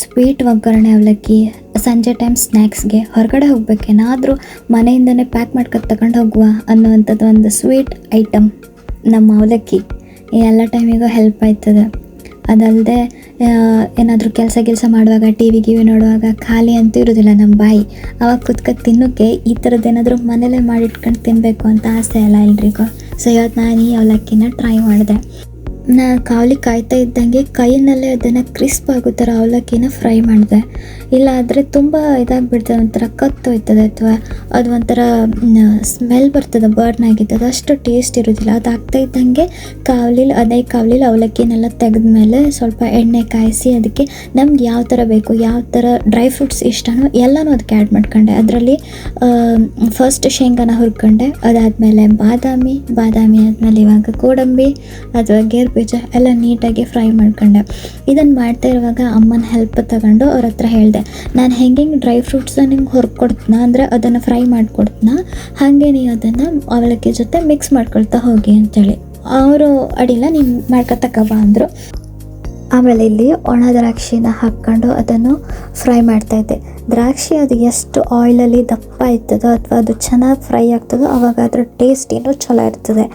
Sweet ಒಗ್ಗರಣೆ ಅವಲಕ್ಕಿ, ಸಂಜೆ ಟೈಮ್ ಸ್ನ್ಯಾಕ್ಸ್ಗೆ ಹೊರಗಡೆ ಹೋಗ್ಬೇಕೇನಾದರೂ ಮನೆಯಿಂದನೇ ಪ್ಯಾಕ್ ಮಾಡ್ಕೊಂಡು ತಗೊಂಡು ಹೋಗುವ ಅನ್ನುವಂಥದ್ದು ಒಂದು ಸ್ವೀಟ್ ಐಟಮ್ ನಮ್ಮ ಅವಲಕ್ಕಿ. ಎಲ್ಲ ಟೈಮಿಗೂ ಹೆಲ್ಪ್ ಆಯ್ತದೆ. ಅದಲ್ಲದೆ ಏನಾದರೂ ಕೆಲಸ ಕೆಲಸ ಮಾಡುವಾಗ ಟಿ ವಿ ಗಿವಿ ನೋಡುವಾಗ ಖಾಲಿ ಅಂತೂ ಇರೋದಿಲ್ಲ ನಮ್ಮ ಬಾಯಿ. ಅವಾಗ ಕುತ್ಕೊಂಡು ತಿನ್ನೋಕ್ಕೆ ಈ ಥರದ್ದು ಏನಾದರೂ ಮನೇಲೇ ಮಾಡಿಟ್ಕೊಂಡು ತಿನ್ನಬೇಕು ಅಂತ ಆಸೆ ಅಲ್ಲ ಎಲ್ರಿಗೂ. ಸೊ ಇವತ್ತು ನಾನು ಈ ಅವಲಕ್ಕಿನ ಟ್ರೈ ಮಾಡಿದೆ. ನಾ ಕಾವಲಿ ಕಾಯ್ತಾ ಇದ್ದಂಗೆ ಕೈಯಲ್ಲೇ ಅದನ್ನು ಕ್ರಿಸ್ಪ್ ಆಗೋ ಥರ ಅವಲಕ್ಕಿನ ಫ್ರೈ ಮಾಡಿದೆ. ಇಲ್ಲ ಆದರೆ ತುಂಬ ಇದಾಗಿಬಿಡ್ತದೆ, ಒಂಥರ ಕತ್ತೋಯ್ತದೆ ಅಥವಾ ಅದು ಒಂಥರ ಸ್ಮೆಲ್ ಬರ್ತದೆ, ಬರ್ನ್ ಆಗಿರ್ತದೆ, ಅಷ್ಟು ಟೇಸ್ಟ್ ಇರೋದಿಲ್ಲ. ಅದು ಆಗ್ತಾ ಇದ್ದಂಗೆ ಕಾವಲಿಲಿ, ಅದೇ ಕಾವಲಿಲಿ ಅವಲಕ್ಕಿನೆಲ್ಲ ತೆಗೆದ್ಮೇಲೆ ಸ್ವಲ್ಪ ಎಣ್ಣೆ ಕಾಯಿಸಿ ಅದಕ್ಕೆ ನಮ್ಗೆ ಯಾವ ಥರ ಬೇಕು, ಯಾವ ಥರ ಡ್ರೈ ಫ್ರೂಟ್ಸ್ ಇಷ್ಟನೋ ಎಲ್ಲನೂ ಅದಕ್ಕೆ ಆ್ಯಡ್ ಮಾಡ್ಕೊಂಡೆ. ಅದರಲ್ಲಿ ಫಸ್ಟ್ ಶೇಂಗಾನ ಹುರ್ಕೊಂಡೆ, ಅದಾದಮೇಲೆ ಬಾದಾಮಿ ಬಾದಾಮಿ ಆದಮೇಲೆ ಇವಾಗ ಗೋಡಂಬಿ ಅಥವಾ ಗೇರು ಬೀಜ ಎಲ್ಲ ನೀಟಾಗಿ ಫ್ರೈ ಮಾಡ್ಕೊಂಡೆ. ಇದನ್ನು ಮಾಡ್ತಾ ಇರುವಾಗ ಅಮ್ಮನ ಹೆಲ್ಪ್ ತಗೊಂಡು ಅವ್ರ ಹತ್ರ ಹೇಳಿದೆ, ನಾನು ಹೆಂಗೆ ಡ್ರೈ ಫ್ರೂಟ್ಸ್ನ ನಿಮ್ಗೆ ಹೊರ್ಕೊಡ್ತೀನ? ಅಂದರೆ ಅದನ್ನು ಫ್ರೈ ಮಾಡಿಕೊಡ್ತೀನ? ಹಾಗೆ ನೀವು ಅದನ್ನು ಅವಲಕ್ಕಿ ಜೊತೆ ಮಿಕ್ಸ್ ಮಾಡ್ಕೊಳ್ತಾ ಹೋಗಿ ಅಂತೇಳಿ. ಅವರು ಅಡಿಲ್ಲ ನೀನು ಮಾಡ್ಕೊತಕ್ಕವ ಅಂದರು. ಆಮೇಲೆ ಇಲ್ಲಿ ಒಣ ದ್ರಾಕ್ಷಿನ ಹಾಕ್ಕೊಂಡು ಅದನ್ನು ಫ್ರೈ ಮಾಡ್ತಾಯಿದ್ದೆ ದ್ರಾಕ್ಷಿ ಅದು ಎಷ್ಟು ಆಯಿಲಲ್ಲಿ ದಪ್ಪ ಇರ್ತದೋ ಅಥವಾ ಅದು ಚೆನ್ನಾಗಿ ಫ್ರೈ ಆಗ್ತದೋ ಅವಾಗ ಅದರ ಟೇಸ್ಟ್ ಏನು ಚಲೋ ಇರ್ತದೆ.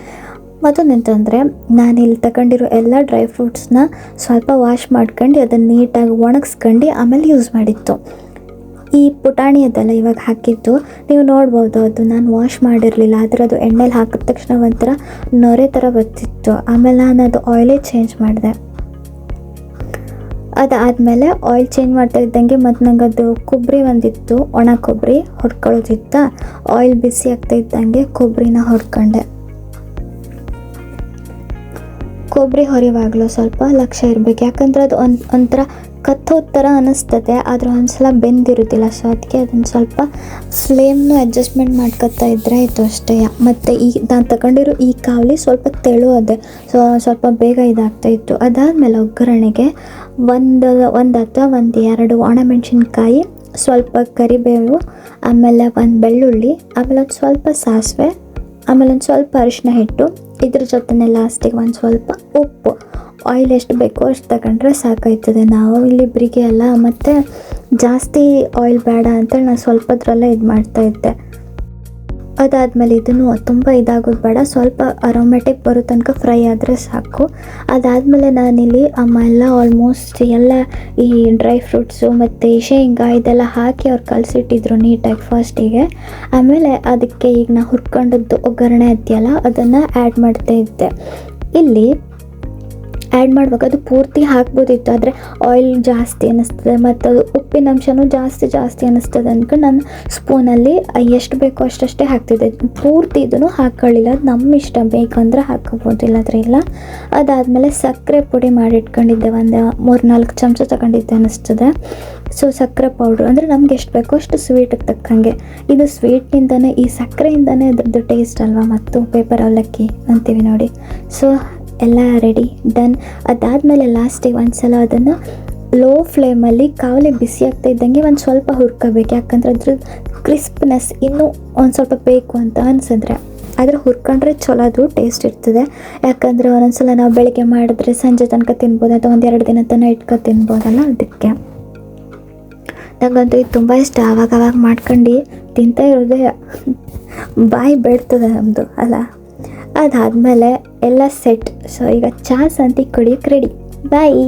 ಮತ್ತೊಂದಂತಂದರೆ ನಾನು ಇಲ್ಲಿ ತಗೊಂಡಿರೋ ಎಲ್ಲ ಡ್ರೈ ಫ್ರೂಟ್ಸ್ನ ಸ್ವಲ್ಪ ವಾಶ್ ಮಾಡ್ಕೊಂಡು ಅದನ್ನು ನೀಟಾಗಿ ಒಣಗಿಸ್ಕೊಂಡು ಆಮೇಲೆ ಯೂಸ್ ಮಾಡಿತ್ತು ಈ ಪುಟಾಣಿ ಅದೆಲ್ಲ ಇವಾಗ ಹಾಕಿದ್ದು, ನೀವು ನೋಡ್ಬೋದು ಅದು ನಾನು ವಾಶ್ ಮಾಡಿರಲಿಲ್ಲ, ಆದರೆ ಅದು ಎಣ್ಣೆಲಿ ಹಾಕಿದ ತಕ್ಷಣ ಒಂಥರ ನೊರೆ ಥರ ಬರ್ತಿತ್ತು. ಆಮೇಲೆ ನಾನು ಅದು ಆಯಿಲೇ ಚೇಂಜ್ ಮಾಡಿದೆ. ಅದಾದಮೇಲೆ ಆಯಿಲ್ ಚೇಂಜ್ ಮಾಡ್ತಾ ಇದ್ದಂಗೆ ಮತ್ತು ನಂಗೆ ಅದು ಕೊಬ್ಬರಿ ಒಂದಿತ್ತು, ಒಣ ಕೊಬ್ಬರಿ ಹೊಡ್ಕೊಳ್ಳೋದಿತ್ತ ಆಯಿಲ್ ಬಿಸಿ ಆಗ್ತಾ ಇದ್ದಂಗೆ ಕೊಬ್ಬರಿನ ಹೊಡ್ಕೊಂಡೆ ಕೊಬ್ಬರಿ ಹೊರಿವಾಗಲೂ ಸ್ವಲ್ಪ ಲಕ್ಷ್ಯ ಇರಬೇಕು. ಯಾಕಂದ್ರೆ ಅದು ಒಂದು ಒಂಥರ ಕತ್ತೋ ಥರ ಅನ್ನಿಸ್ತದೆ. ಆದರೆ ಒಂದ್ಸಲ ಬೆಂದಿರೋದಿಲ್ಲ. ಸೊ ಅದಕ್ಕೆ ಅದನ್ನು ಸ್ವಲ್ಪ ಫ್ಲೇಮ್ನು ಅಡ್ಜಸ್ಟ್ಮೆಂಟ್ ಮಾಡ್ಕೊತಾ ಇದ್ದರೆ ಇತ್ತು ಅಷ್ಟೇ. ಮತ್ತು ಈ ನಾನು ತಗೊಂಡಿರೋ ಈ ಕಾವಲಿ ಸ್ವಲ್ಪ ತೆಳು ಅದೇ ಸೊ ಸ್ವಲ್ಪ ಬೇಗ ಇದಾಗ್ತಾ ಇತ್ತು. ಅದಾದಮೇಲೆ ಒಗ್ಗರಣೆಗೆ ಒಂದು ಒಂದು ಅಥವಾ ಒಂದು ಎರಡು ಒಣಮೆಣಸಿನ್ಕಾಯಿ, ಸ್ವಲ್ಪ ಕರಿಬೇವು, ಆಮೇಲೆ ಒಂದು ಬೆಳ್ಳುಳ್ಳಿ, ಆಮೇಲೆ ಒಂದು ಸ್ವಲ್ಪ ಸಾಸಿವೆ, ಆಮೇಲೆ ಒಂದು ಸ್ವಲ್ಪ ಅರಿಶಿನ ಹಿಟ್ಟು ಇದ್ರ ಜೊತೆನೆ ಲಾಸ್ಟಿಗೆ ಒಂದು ಸ್ವಲ್ಪ ಉಪ್ಪು. ಆಯಿಲ್ ಎಷ್ಟು ಬೇಕೋ ಅಷ್ಟು ತಗೊಂಡ್ರೆ ಸಾಕಾಯ್ತದೆ. ನಾವು ಇಲ್ಲಿಬ್ಬರಿಗೆ ಅಲ್ಲ, ಮತ್ತು ಜಾಸ್ತಿ ಆಯಿಲ್ ಬೇಡ ಅಂತೇಳಿ ನಾನು ಸ್ವಲ್ಪದ್ರಲ್ಲೇ ಇದು ಮಾಡ್ತಾಯಿದ್ದೆ ಅದಾದಮೇಲೆ ಇದನ್ನು ತುಂಬ ಇದಾಗೋದು ಬೇಡ. ಸ್ವಲ್ಪ ಅರೋಮ್ಯಾಟಿಕ್ ಬರೋ ತನಕ ಫ್ರೈ ಆದರೆ ಸಾಕು. ಅದಾದಮೇಲೆ ನಾನಿಲ್ಲಿ ಅಮ್ಮ ಎಲ್ಲ ಆಲ್ಮೋಸ್ಟ್ ಎಲ್ಲ ಈ ಡ್ರೈ ಫ್ರೂಟ್ಸು ಮತ್ತು ಶೇಂಗಾ ಇದೆಲ್ಲ ಹಾಕಿ ಅವ್ರು ಕಲಸಿಟ್ಟಿದ್ರು ನೀಟಾಗಿ ಫಸ್ಟಿಗೆ ಆಮೇಲೆ ಅದಕ್ಕೆ ಈಗ ನಾ ಹುರ್ಕೊಂಡದ್ದು ಒಗ್ಗರಣೆ ಇದೆಯಲ್ಲ ಅದನ್ನು ಆ್ಯಡ್ ಮಾಡ್ತಾ ಇದ್ದೆ. ಇಲ್ಲಿ ಆ್ಯಡ್ ಮಾಡುವಾಗ ಅದು ಪೂರ್ತಿ ಹಾಕ್ಬೋದಿತ್ತು. ಆದರೆ ಆಯಿಲ್ ಜಾಸ್ತಿ ಅನ್ನಿಸ್ತದೆ. ಮತ್ತು ಅದು ಉಪ್ಪಿನ ಅಂಶನೂ ಜಾಸ್ತಿ ಜಾಸ್ತಿ ಅನ್ನಿಸ್ತದೆ ಅಂದ್ಕೊಂಡು ನಾನು ಸ್ಪೂನಲ್ಲಿ ಎಷ್ಟು ಬೇಕೋ ಅಷ್ಟಷ್ಟೇ ಹಾಕ್ತಿದ್ದೆ. ಪೂರ್ತಿ ಇದನ್ನು ಹಾಕೊಳ್ಳಿಲ್ಲ. ಅದು ನಮ್ಮ ಇಷ್ಟ. ಬೇಕಂದ್ರೆ ಹಾಕೋಬೋದು. ಇಲ್ಲದ್ರೆ ಇಲ್ಲ. ಅದಾದಮೇಲೆ ಸಕ್ಕರೆ ಪುಡಿ ಮಾಡಿಟ್ಕೊಂಡಿದ್ದೆ. ಒಂದು ಮೂರು ನಾಲ್ಕು ಚಮಚ ತಗೊಂಡಿದ್ದೆ ಅನ್ನಿಸ್ತದೆ. ಸೊ ಸಕ್ಕರೆ ಪೌಡ್ರು ಅಂದರೆ ನಮ್ಗೆ ಎಷ್ಟು ಬೇಕೋ ಅಷ್ಟು ಸ್ವೀಟಿಗೆ ತಕ್ಕಂಗೆ. ಇದು ಸ್ವೀಟ್ನಿಂದನೇ ಈ ಸಕ್ಕರೆಯಿಂದನೇ ಅದ್ರದ್ದು ಟೇಸ್ಟ್ ಅಲ್ವಾ? ಮತ್ತು ಪೇಪರ್ ಅವಲಕ್ಕಿ ಅಂತೀವಿ ನೋಡಿ. ಸೊ ಎಲ್ಲ ರೆಡಿ ಡನ್ ಅದಾದಮೇಲೆ ಲಾಸ್ಟಿಗೆ ಒಂದು ಸಲ ಅದನ್ನು ಲೋ ಫ್ಲೇಮಲ್ಲಿ ಕಾವಲಿ ಬಿಸಿ ಆಗ್ತಾ ಇದ್ದಂಗೆ ಒಂದು ಸ್ವಲ್ಪ ಹುರ್ಕೋಬೇಕು. ಯಾಕಂದ್ರೆ ಅದ್ರ ಕ್ರಿಸ್ಪ್ನೆಸ್ ಇನ್ನೂ ಒಂದು ಸ್ವಲ್ಪ ಬೇಕು ಅಂತ ಅನ್ಸಿದ್ರೆ. ಆದರೆ ಹುರ್ಕೊಂಡ್ರೆ ಚಲೋ ಅದು ಟೇಸ್ಟ್ ಇರ್ತದೆ. ಯಾಕಂದರೆ ಒಂದೊಂದ್ಸಲ ನಾವು ಬೆಳಗ್ಗೆ ಮಾಡಿದ್ರೆ ಸಂಜೆ ತನಕ ತಿನ್ಬೋದು, ಅಥವಾ ಒಂದು ಎರಡು ದಿನ ತನಕ ಇಟ್ಕೊ ತಿನ್ಬೋದಲ್ಲ ಅದಕ್ಕೆ. ನಂಗಂತೂ ಇದು ತುಂಬ ಇಷ್ಟ. ಆವಾಗ ಅವಾಗ ಮಾಡ್ಕೊಂಡು ತಿಂತಾ ಇರೋದೇ ಬಾಯಿ ಬೆಡ್ತದೆ ನಮ್ಮದು ಅಲ್ಲ? ಅದಾದಮೇಲೆ ಎಲ್ಲ ಸೆಟ್ ಸೊ ಈಗ ಚಹಾ ಸಂತಿ ಕುಡಿಯೋಕ್ಕೆ ರೆಡಿ ಬಾಯ್